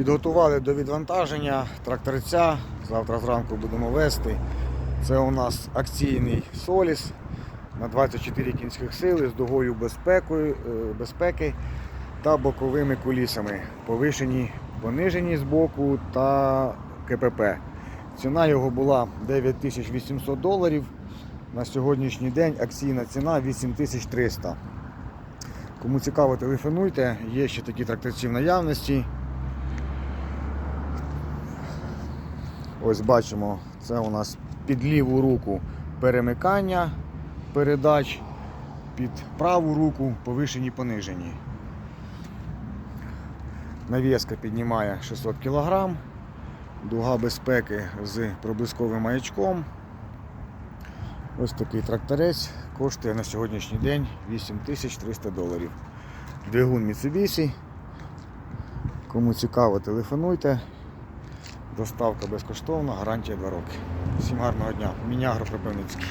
Підготували до відвантаження тракторця. Завтра зранку будемо вести. Це у нас акційний соліс на 24 кінських сили з дугою безпекою, е, безпеки та боковими кулісами. Повишені, понижені з боку та КПП. Ціна його була 9800 доларів. На сьогоднішній день акційна ціна 8300. Кому цікаво, телефонуйте, є ще такі тракторці в наявності. Ось бачимо, це у нас під ліву руку перемикання передач, під праву руку повишені понижені. Навіска піднімає 600 кг, дуга безпеки з проблисковим маячком. Ось такий тракторець коштує на сьогоднішній день 8300 доларів. Двигун Mitsubishi. Кому цікаво, телефонуйте. Доставка безкоштовна, гарантія 2 роки. Всім гарного дня. Мінягро Кропивницький.